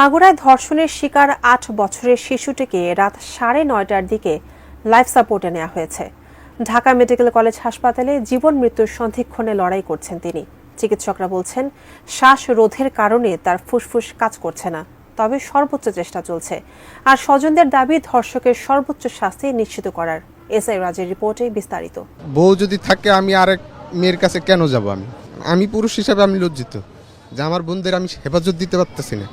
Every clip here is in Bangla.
মাগুরায় ধর্ষণের শিকার আট বছরের শিশুটিকে রাত সাড়ে নয়টার দিকে লাইফ সাপোর্টে নেওয়া হয়েছে। ঢাকা মেডিকেল কলেজ হাসপাতালে জীবন মৃত্যুর সন্ধিক্ষণে লড়াই করছেন তিনি। চিকিৎসকরা বলছেন, শ্বাস রোধের কারণে তার ফুসফুস কাজ করছে না, তবে সর্বোচ্চ চেষ্টা চলছে। আর স্বজনদের দাবি, ধর্ষকের সর্বোচ্চ শাস্তি নিশ্চিত করার। এসআই রাজের রিপোর্টে বিস্তারিত। বউ যদি থাকে, আমি আরেক মেয়ের কাছে কেন যাব আমি? আমি পুরুষ হিসাবে আমি লজ্জিত। যে আমার বোনদের আমি হেফাজত দিতে পারতেছি না।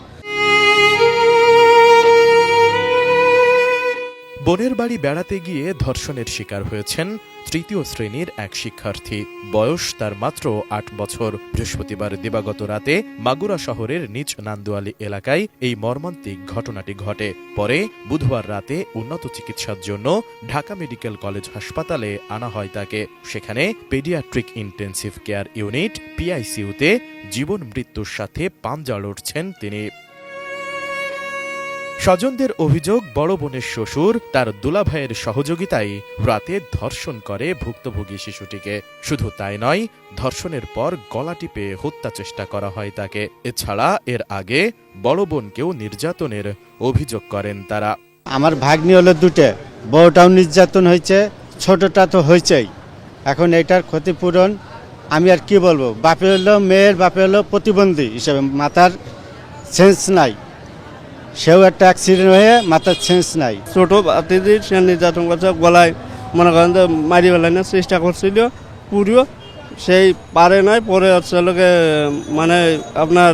বোনের বাড়ি বেড়াতে গিয়ে ধর্ষণের শিকার হয়েছেন তৃতীয় শ্রেণির এক শিক্ষার্থী। বয়স তার মাত্র আট বছর। বৃহস্পতিবার দিবাগত রাতে মাগুরা শহরের নিজ নান্দুয়ালি এলাকায় এই মর্মান্তিক ঘটনাটি ঘটে। পরে বুধবার রাতে উন্নত চিকিৎসার জন্য ঢাকা মেডিকেল কলেজ হাসপাতালে আনা হয় তাকে। সেখানে পেডিয়াট্রিক ইন্টেন্সিভ কেয়ার ইউনিট পিআইসিইউতে জীবন মৃত্যুর সাথে পাঞ্জা লড়ছেন তিনি। স্বজনদের অভিযোগ, বড় বোনের শ্বশুর তার দুলাভাইয়ের সহযোগিতায় রাতে ধর্ষণ করে ভুক্তভোগী শিশুটিকে। শুধু তাই নয়, ধর্ষণের পর গলা টিপে হত্যা চেষ্টা করা হয় তাকে। এছাড়া এর আগে বড় বোনকেও নির্যাতনের অভিযোগ করেন তারা। আমার ভাগ্নি হলো দুটো বউটাও নির্যাতন হয়েছে, ছোটটা তো হয়েছেই। এখন এটার ক্ষতিপূরণ আমি আর কি বলব? বাপে হলো মেয়ের বাপে হলো প্রতিবন্ধী হিসেবে। মাথার সেন্স নাই। সেও একটা অ্যাক্সিডেন্ট হয়ে মাথার সেন্স নাই। ছোট বাতিদির সে নির্যাতন করছে, গলায় মনে করেন যে মারি বেলায় চেষ্টা করছিল পুরিও সেই পারে নাই, পরে হচ্ছে লোকে মানে আপনার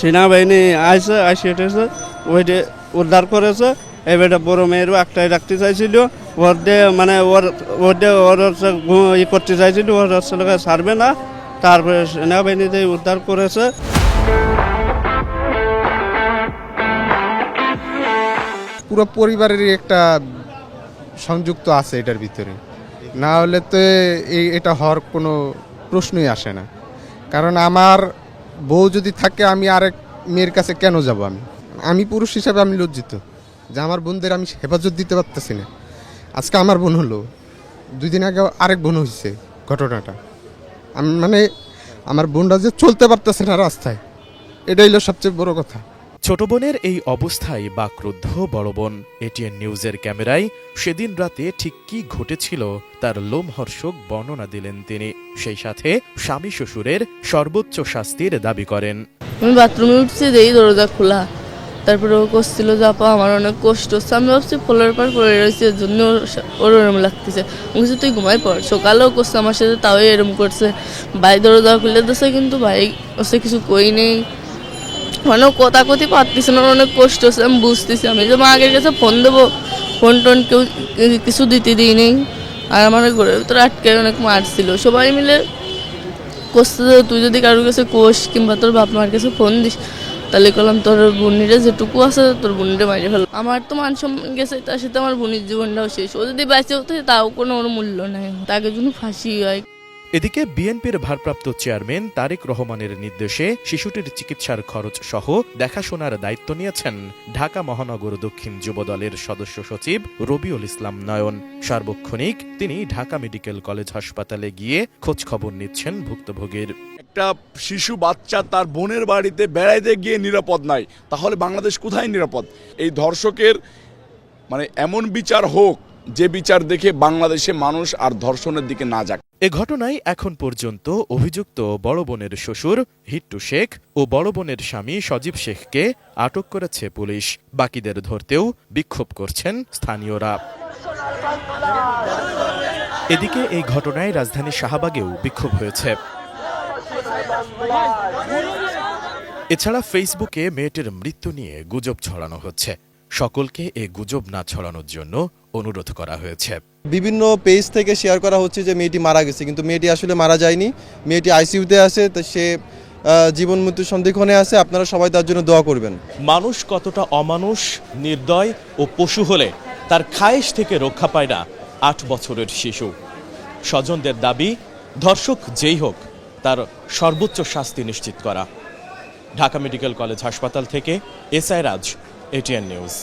সেনাবাহিনী আইসে আইসে এসেছে ওইটা উদ্ধার করেছে, এবারে বড় মেয়েরও একটাই রাখতে চাইছিল, ওর দিয়ে মানে ওর ওর দিয়ে ওর হচ্ছে ই করতে চাইছিল, ওর হচ্ছে লোকে ছাড়বে না, তারপরে সেনাবাহিনীতে উদ্ধার করেছে। পুরো পরিবারেরই একটা সংযুক্ত আছে এটার ভিতরে। না হলে তো এই এটা হওয়ার কোনো প্রশ্নই আসে না। কারণ আমার বউ যদি থাকে, আমি আরেক মেয়ের কাছে কেন যাব আমি? আমি পুরুষ হিসাবে আমি লজ্জিত। যে আমার বোনদের আমি হেফাজত দিতে পারতেছি না। আজকে আমার বোন হলো, দুই দিন আগে আরেক বোন হয়েছে ঘটনাটা। আমি মানে আমার বোনরা যে চলতে পারতেছে না রাস্তায়, এটাই হলো সবচেয়ে বড় কথা। ছোট বোনের এই অবস্থায় বাক্রুদ্ধ বড় বোন এটিএন নিউজের ক্যামেরায় সেদিন রাতে ঠিক কি ঘটেছিল তার লোমহর্ষক বর্ণনা দিলেন তিনি। সেই সাথে স্বামী শ্বশুরের সর্বোচ্চ শাস্তির দাবি করেন। আমি বাথরুমে উঠছি দেই দরজা খোলা। তারপরে ও করছিল যে আপা আমার অনেক কষ্ট। হচ্ছে আমি ভাবছি, পোলার পার পড়ে রয়েছে এর জন্য ওর ওরম লাগতেছে। আমি তুই ঘুমাই পড়। সকালেও করছে আমার সাথে তাও এরম করছে। ভাই দরজা খুলে দিছে, কিন্তু ভাই ওসে কিছু কই নেই। মানে ও কথা কথি পারতেছে না, অনেক কষ্ট হচ্ছে, আমি বুঝতেছি, আমি যে মাগের কাছে ফোন দেবো, ফোন টোন কেউ কিছু দিতে দিই নেই আর আমার ঘরের ভিতরে আটকে অনেক মারছিল সবাই মিলে যে তুই যদি কারোর কাছে কোষ কিংবা তোর বাপ মার কাছে ফোন দিস, তাহলে করলাম তোর বোনিরে যেটুকু আছে তোর বোনিরে মারিয়ে ফেল। আমার তো মান সম্মান গেছে, তার সাথে আমার বোনের জীবনটাও শেষ। ও যদি বেঁচে হতো, তাও কোনো ওর মূল্য নাই। তাকে জন্য ফাঁসি হয়। এদিকে বিএনপির ভারপ্রাপ্ত চেয়ারম্যান তারেক রহমানের নির্দেশে শিশুটির চিকিৎসার খরচ সহ দেখাশোনার দায়িত্ব নিয়েছেন ঢাকা মহানগর দক্ষিণ যুবদলের সদস্য সচিব রবিউল ইসলাম নয়ন। সার্বক্ষণিক তিনি ঢাকা মেডিকেল কলেজ হাসপাতালে গিয়ে খোঁজ খবর নিচ্ছেন ভুক্তভোগীর। একটা শিশু বাচ্চা তার বোনের বাড়িতে বেড়াইতে গিয়ে নিরাপদ নাই, তাহলে বাংলাদেশ কোথায় নিরাপদ? এই ধর্ষকের মানে এমন বিচার হোক, যে বিচার দেখে বাংলাদেশে মানুষ আর ধর্ষণের দিকে না যাক। এ ঘটনায় এখন পর্যন্ত অভিযুক্ত বড় বোনের শ্বশুর হিট্টু শেখ ও বড় বোনের স্বামী সজীব শেখকে আটক করেছে পুলিশ। বাকিদের ধরতেও বিক্ষোভ করছেন স্থানীয়রা। এদিকে এই ঘটনায় রাজধানী শাহবাগেও বিক্ষোভ হয়েছে। এছাড়া ফেসবুকে মেয়েটির মৃত্যু নিয়ে গুজব ছড়ানো হচ্ছে। সকলকে এ গুজব না ছড়ানোর জন্য অনুরোধ করা হয়েছে। বিভিন্ন পেজ থেকে শেয়ার করা হচ্ছে যে মেয়েটি মারা গেছে কিন্তু মেয়েটি আসলে মারা যায়নি। মেয়েটি আইসিইউতে আছে তো সে জীবন মৃত্যু সন্ধিক্ষণে আছে। আপনারা সবাই তার জন্য দোয়া করবেন। মানুষ কতটা অমানুষ নির্দয় ও পশু হলে তার খায়েশ থেকে রক্ষা পায় না আট বছরের শিশু। স্বজনদের দাবি ধর্ষক যেই হোক তার সর্বোচ্চ শাস্তি নিশ্চিত করা। ঢাকা মেডিকেল কলেজ হাসপাতাল থেকে এসআই রাজ এটিএন নিউজ।